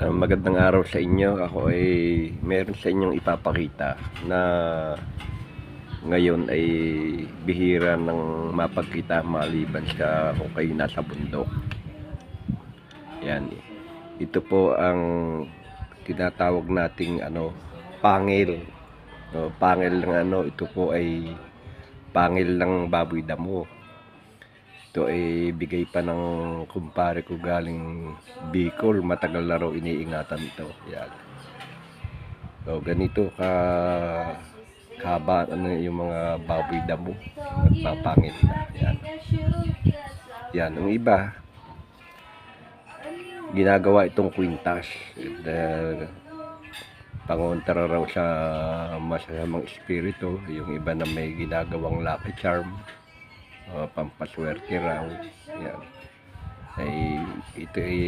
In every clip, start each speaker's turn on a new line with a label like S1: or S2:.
S1: Ah, magandang araw sa inyo. Ako ay meron sa inyong ipapakita na ngayon ay bihira ng mapagkita maliban sa kung kayo nasa bundok. Yan. Ito po ang tinatawag nating ano, pangil. No, pangil ng ano, ito po ay pangil ng baboy damo. Ito ay bigay pa ng kumpare ko galing Bicol. Matagal na raw iniingatan ito. Yan. So, ganito ka kaba ano yung mga baboy damo. Nagpapangit na. Yan. Yan. Ang iba, ginagawa itong kwintas. Uh, pangontra raw sa masamang espiritu. Yung iba na may ginagawang lucky charm uh, pampaswerte raw. Yan. Ay, ito ay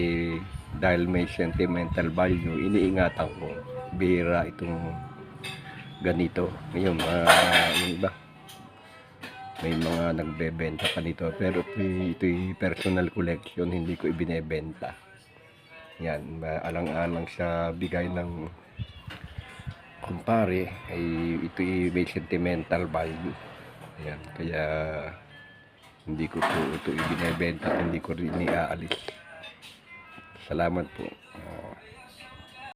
S1: dahil may sentimental value, iniingatan ko. Bihira itong ganito. Ngayon, uh, yung iba, may mga nagbebenta pa nito. Pero ito ay personal collection, hindi ko ibinebenta. Yan, alang-alang sa bigay ng kumpare, ay ito ay may sentimental value. Yan, kaya hindi ko po ito ibinebenta at hindi ko rin iaalis. Salamat po. Ah,